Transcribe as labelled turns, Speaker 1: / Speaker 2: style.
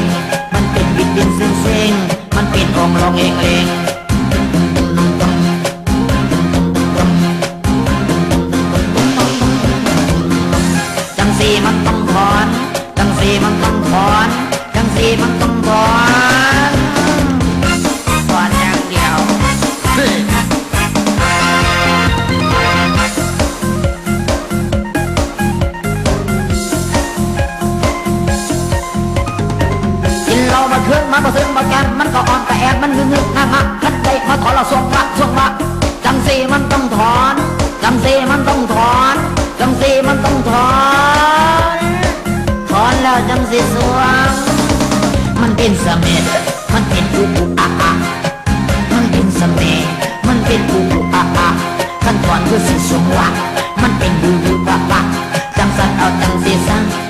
Speaker 1: งมันเป็นวิตเย็นเซ็งเซ็งมันเป็นองลองเองเลงจังสีมันต้อง นมันก็อ่อนกระแอนมันงึกงึกงักงักขัดใจมาถอนละสวงละสวงละจังสีมันต้องถอนจังสีมันต้องถอนจังสีมันต้องถอนถอนแล้วจังสีสวงมันเป็นเสม็ดมันเป็นอุอุอะอะมันเป็นเสม็ดมันเป็นอุอุอะอะขั้นตอนคือสิสวงละมันเป็นอุอุอะอะจังสันเอาจังสีสัง